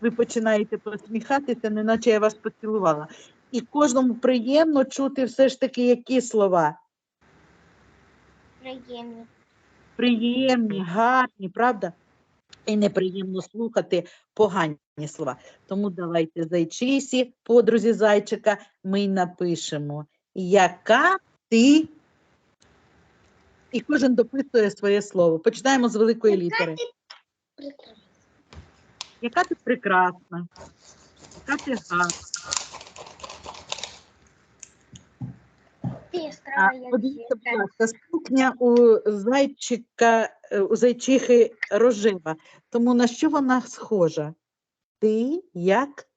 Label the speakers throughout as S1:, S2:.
S1: ви починаєте посміхатися, неначе я вас поцілувала. І кожному приємно чути все ж таки які слова.
S2: Приємні.
S1: Приємні, гарні, правда? І неприємно слухати погані слова. Тому давайте зайчисі, подрузі зайчика, ми напишемо, яка ти. І кожен дописує своє слово. Починаємо з великої літери.
S2: Прекрасно.
S1: Яка ти прекрасна, яка ти гарна. Подивіться, будь ласка, сукня у зайчика, е, у зайчихи рожева. Тому на що вона схожа? Ти як?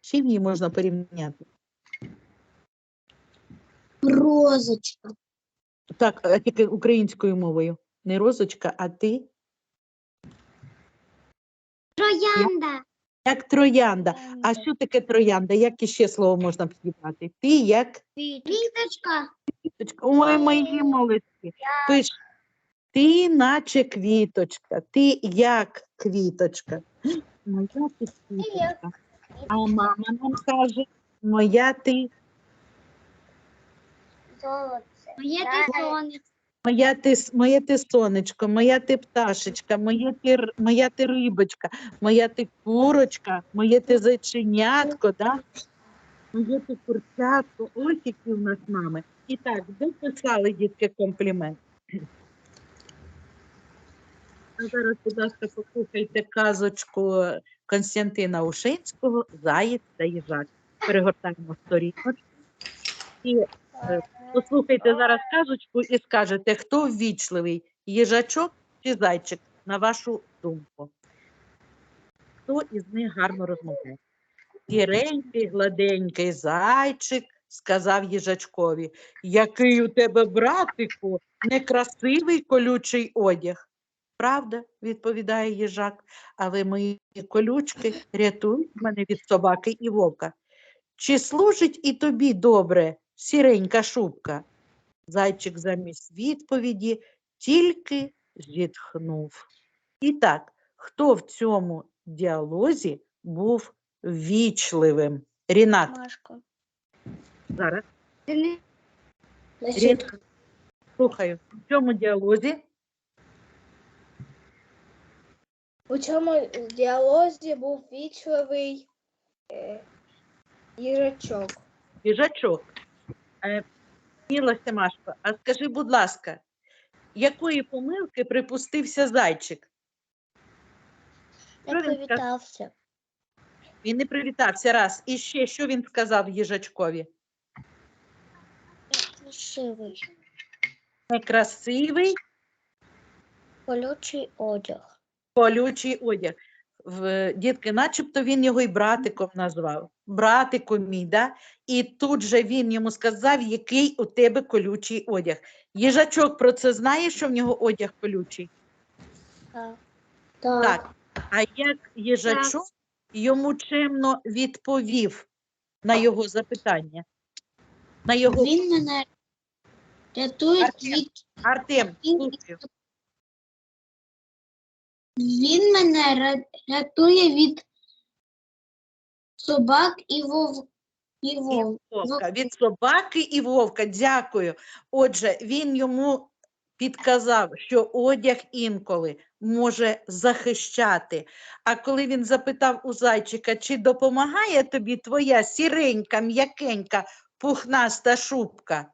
S1: Чим її можна порівняти?
S2: Розочка.
S1: Так, а тільки українською мовою. Не розочка, а ти
S2: Троянда.
S1: як троянда. А що таке троянда? Як іще слово можна підібрати? Ти як
S2: Квіточка.
S1: квіточка. Ой, мої молодці. Пиш, ти наче квіточка, ти як квіточка. Моя ти квіточка. А мама нам каже, моя ти,
S2: Золоце.
S3: Моє ти сонечко.
S1: Моя ти, моє ти сонечко, моя ти пташечка, моє ти, моя ти рибочка, моя ти курочка, моє ти зайченятко, да? моє ти курчатко. Ось які у нас мами. І так, дописали дітки комплімент. А зараз, будь ласка, послухайте казочку Константина Ушинського Заєць та їжак. Перегортаємо сторіночку. І е, послухайте зараз казочку і скажете, хто ввічливий, їжачок чи зайчик, на вашу думку. Хто із них гарно розмовляє? Сіренький, гладенький зайчик сказав їжачкові, який у тебе, братику, некрасивий колючий одяг. Правда, відповідає їжак, але мої колючки рятують мене від собаки і вовка. Чи служить і тобі добре сіренька шубка? Зайчик замість відповіді тільки зітхнув. І так, хто в цьому діалозі був ввічливим? Рінат,
S2: Машка.
S1: зараз Рінат, слухаю, в цьому діалозі
S4: У цьому діалозі був вічливий е, їжачок.
S1: їжачок. Е, Семашко, а скажи, будь ласка, якої помилки припустився зайчик? Що
S2: Не
S1: він
S2: привітався.
S1: Він не привітався раз. І ще що він сказав їжачкові?
S2: Красивий.
S1: Некрасивий
S2: Колючий одяг.
S1: колючий одяг. В, дітки, начебто він його і братиком назвав. Братику мій, да? І тут же він йому сказав, який у тебе колючий одяг. Їжачок про це знає, що в нього одяг колючий?
S2: Так.
S1: Так. А як їжачок йому чемно відповів на його запитання? На його
S3: він мене рятує
S1: Артем.
S3: від
S1: Артем, слухаю.
S3: він мене рятує від собак і вов і
S1: І вовка. Від собаки і вовка. Дякую. Отже, він йому підказав, що одяг інколи може захищати. А коли він запитав у зайчика, чи допомагає тобі твоя сіренька, м'якенька, пухнаста шубка,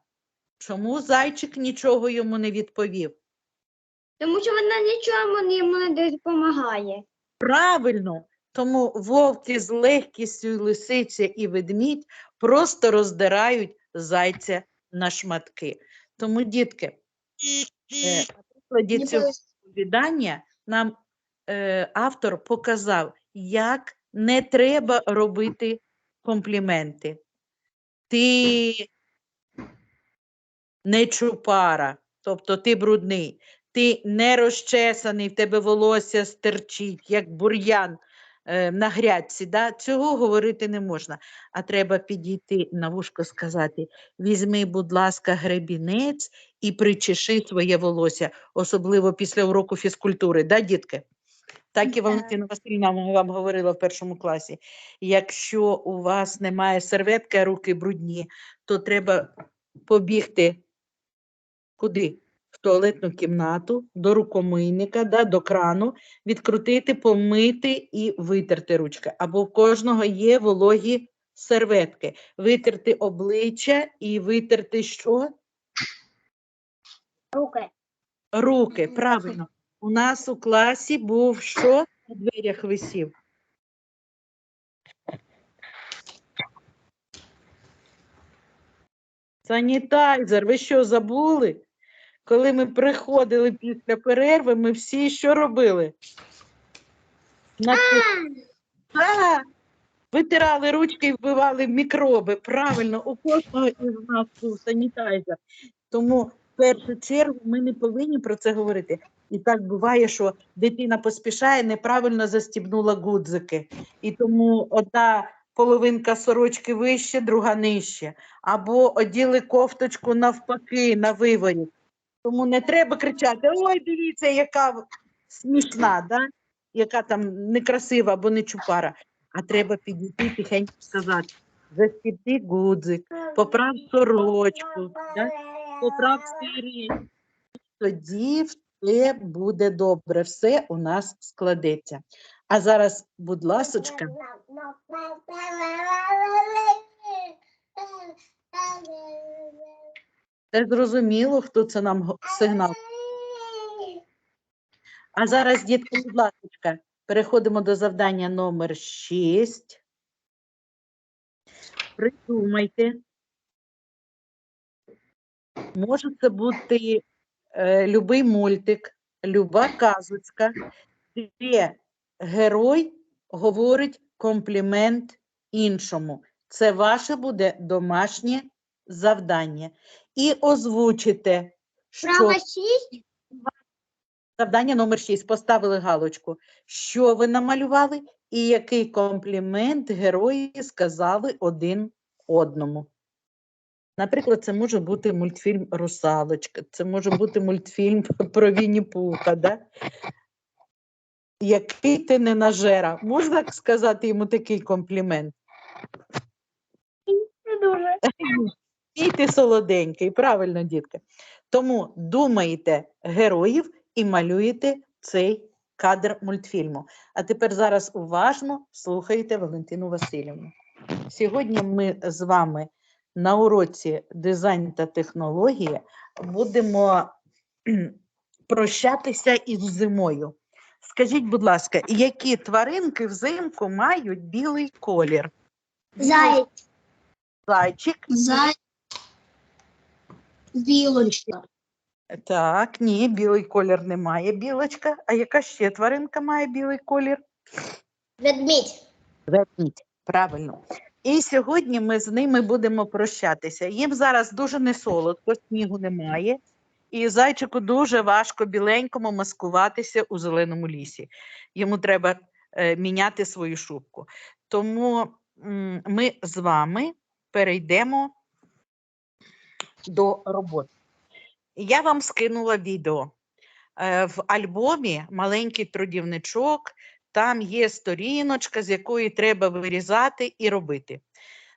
S1: чому зайчик нічого йому не відповів?
S3: Тому що вона нічому йому не допомагає.
S1: Правильно, тому вовки з легкістю лисиця і ведмідь просто роздирають зайця на шматки. Тому, дітки, е, на прикладі цього оповідання нам е, автор показав, як не треба робити компліменти. Ти не чупара, тобто ти брудний, ти не розчесаний, в тебе волосся стерчить, як бур'ян на грядці. Да? Цього говорити не можна. А треба підійти на вушко сказати: візьми, будь ласка, гребінець і причеши своє волосся, особливо після уроку фізкультури, да, дітки? Так і Валентина Васильівна вам говорила в першому класі. Якщо у вас немає серветки, а руки брудні, то треба побігти куди? Туалетну кімнату, до рукомийника, да, до крану, відкрутити, помити і витерти ручки. Або в кожного є вологі серветки. Витерти обличчя і витерти що?
S2: Руки.
S1: Руки, правильно. У нас у класі був що на дверях висів? Санітайзер, ви що забули? Коли ми приходили після перерви, ми всі що робили? На Так, витирали ручки і вбивали мікроби. Правильно, у кожного із нас був санітайзер. Тому в першу чергу ми не повинні про це говорити. І так буває, що дитина поспішає, неправильно застібнула гудзики. І тому одна половинка сорочки вище, друга нижче. Або оділи кофточку навпаки на виворі. Тому не треба кричати: ой, дивіться, яка смішна, да? яка там некрасива або не чупара. А треба підійти тихенько сказати: застібти гудзик, поправ сорочку, да? поправ свій тоді все буде добре, все у нас складеться. А зараз, будь ласочка, це зрозуміло, хто це нам сигнал. А зараз, дітки, будь ласочка, переходимо до завдання номер 6. Придумайте. Може це бути е, любий мультик, люба казочка, де герой говорить комплімент іншому. Це ваше буде домашнє завдання. І озвучите, що. Завдання номер 6. Поставили галочку. Що ви намалювали і який комплімент герої сказали один одному. Наприклад, це може бути мультфільм Русалочка, це може бути мультфільм про Вінні Пуха, да? Який ти не нажера. Можна сказати йому такий комплімент?
S2: Не дуже.
S1: Ти солоденький, правильно, дітки. Тому думаєте героїв і малюєте цей кадр мультфільму. А тепер зараз уважно слухайте Валентину Васильівну. Сьогодні ми з вами на уроці дизайн та технології будемо прощатися із зимою. Скажіть, будь ласка, які тваринки взимку мають білий колір?
S3: Заяць.
S1: Зайчик,
S3: Заяць. Білочка.
S1: Так, ні, білий колір немає білочка. А яка ще тваринка має білий колір?
S3: Ведмідь.
S1: Ведмідь. Правильно. І сьогодні ми з ними будемо прощатися. Їм зараз дуже не солодко, снігу немає, і зайчику дуже важко біленькому маскуватися у зеленому лісі. Йому треба е, міняти свою шубку. Тому м, ми з вами перейдемо до роботи. Я вам скинула відео. Е, В альбомі маленький трудівничок, там є сторіночка, з якої треба вирізати і робити.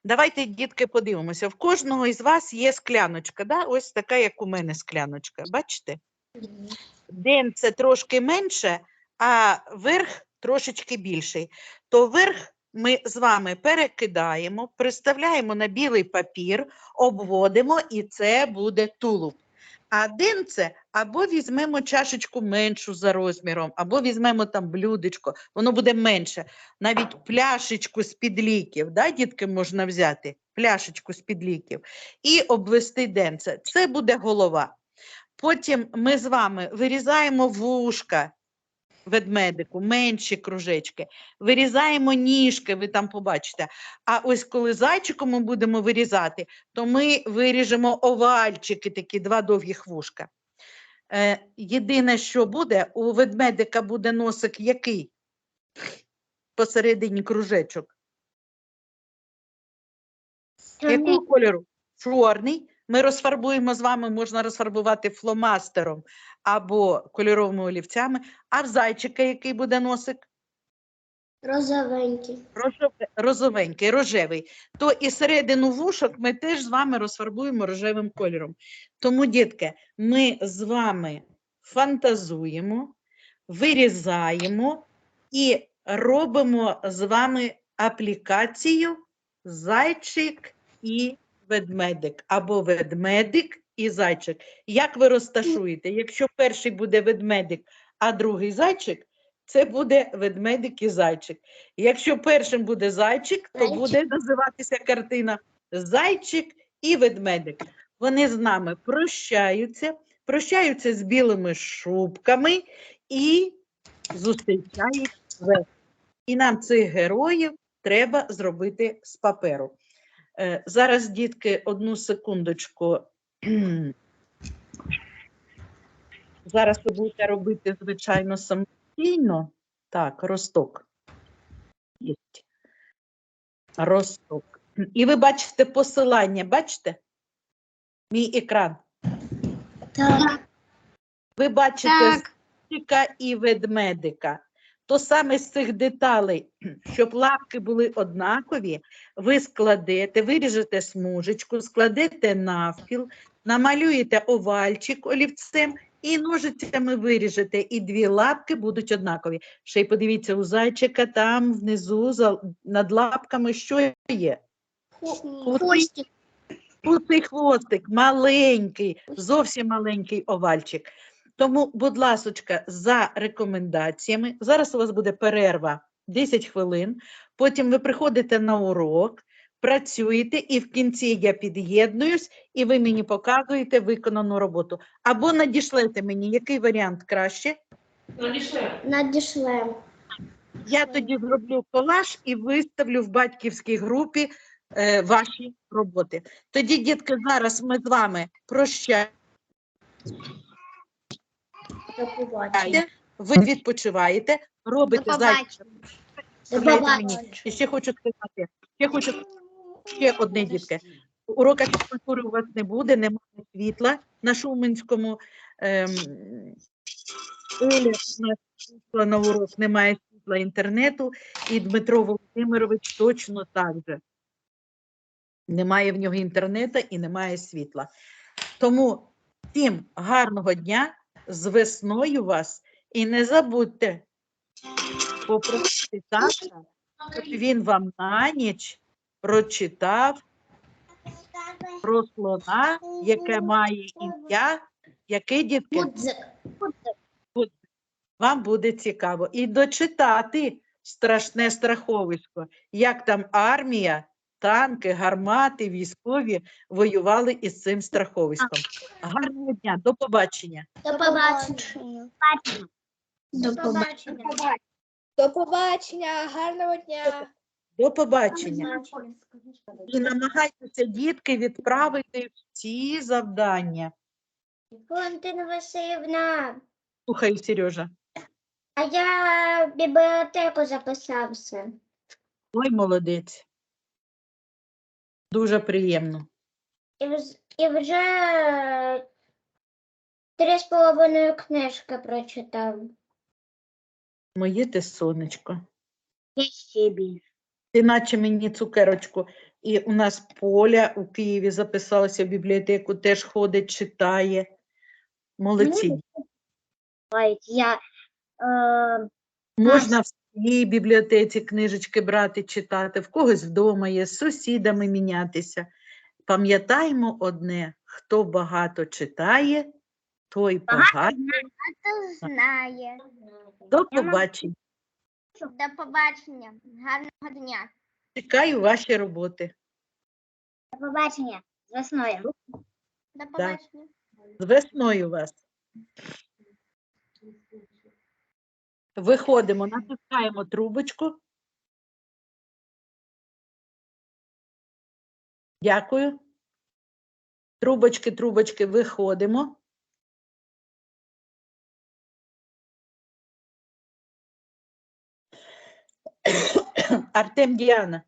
S1: Давайте, дітки, подивимося. В кожного із вас є скляночка, да? ось така, як у мене скляночка. Бачите? Ден це трошки менше, а верх трошечки більший. То верх ми з вами перекидаємо, приставляємо на білий папір, обводимо, і це буде тулуб. А денце або візьмемо чашечку меншу за розміром, або візьмемо там блюдечко, воно буде менше. Навіть пляшечку з-під ліків, да, дітки, можна взяти, пляшечку з-під ліків, і обвести денце. Це буде голова. Потім ми з вами вирізаємо вушка ведмедику, менші кружечки, вирізаємо ніжки, ви там побачите. А ось коли зайчиком ми будемо вирізати, то ми виріжемо овальчики, такі два довгих вушка. Е, єдине, що буде, у ведмедика буде носик який? Посередині кружечок. Якого кольору? Чорний. Ми розфарбуємо з вами, можна розфарбувати фломастером або кольоровими олівцями. А в зайчика який буде носик?
S2: Розовенький.
S1: Розовенький, рожевий. То і середину вушок ми теж з вами розфарбуємо рожевим кольором. Тому, дітки, ми з вами фантазуємо, вирізаємо і робимо з вами аплікацію зайчик і ведмедик, або ведмедик і зайчик. Як ви розташуєте? Якщо перший буде ведмедик, а другий зайчик, це буде ведмедик і зайчик. Якщо першим буде зайчик, то буде називатися картина Зайчик і ведмедик. Вони з нами прощаються, прощаються з білими шубками і зустрічають весну. І нам цих героїв треба зробити з паперу. Е, Зараз, дітки, одну секундочку. Зараз ви будете робити, звичайно, самостійно. Так, росток. Росток. І ви бачите посилання, бачите? Мій екран.
S2: Так.
S1: Ви бачите
S3: Так.
S1: і ведмедика. То саме з цих деталей, щоб лапки були однакові, ви складете, виріжете смужечку, складете навпіл, намалюєте овальчик олівцем і ножицями виріжете, і дві лапки будуть однакові. Ще й подивіться, у зайчика там внизу над лапками що є?
S2: Хвостик.
S1: Куций хвостик, маленький, зовсім маленький овальчик. Тому, будь ласочка, за рекомендаціями. Зараз у вас буде перерва 10 хвилин. Потім ви приходите на урок, працюєте, і в кінці я під'єднуюсь, і ви мені показуєте виконану роботу. Або надішлете мені, який варіант краще.
S2: Надішлем.
S1: Я тоді зроблю колаж і виставлю в батьківській групі е, ваші роботи. Тоді, дітки, зараз ми з вами прощаємо.
S2: Побачення.
S1: Ви відпочиваєте, робите зайчик. І ще хочу сказати, ще хочу ще одне, дітки. Урока фізкультури у вас не буде, немає світла на Шуменському. Ем, Оля у нас на урок, немає світла інтернету, і Дмитро Володимирович точно так же. Немає в нього інтернету і немає світла. Тому всім гарного дня, з весною вас, і не забудьте попросити тата, щоб він вам на ніч прочитав про слона, яке має ім'я, яке дітки. Вам буде цікаво. І дочитати страшне страховисько, як там армія, танки, гармати, військові воювали із цим страховиськом. Гарного дня, до побачення.
S2: До побачення. До побачення.
S4: До побачення, гарного дня.
S1: До побачення. І намагайтеся, дітки, відправити всі завдання.
S2: Валентина Васильівна,
S1: Слухаю, Сережа.
S2: а я в бібліотеку записався.
S1: Ой, молодець. Дуже приємно.
S2: І, вз- і вже три з половиною книжки прочитав.
S1: Моє ти сонечко.
S2: Спасибі.
S1: Ти наче мені цукерочку. І у нас Поля у Києві записалася в бібліотеку, теж ходить, читає. Молодці.
S2: Я е,
S1: Можна в своїй бібліотеці книжечки брати, читати, в когось вдома є, з сусідами мінятися. Пам'ятаємо одне: хто багато читає, той багато.
S2: знає.
S1: До побачення.
S2: До побачення. Гарного дня.
S1: Чекаю ваші роботи.
S2: До побачення. З весною. До побачення.
S1: З весною вас. Виходимо, натискаємо трубочку. Дякую. Трубочки, трубочки, виходимо. Артем Діана.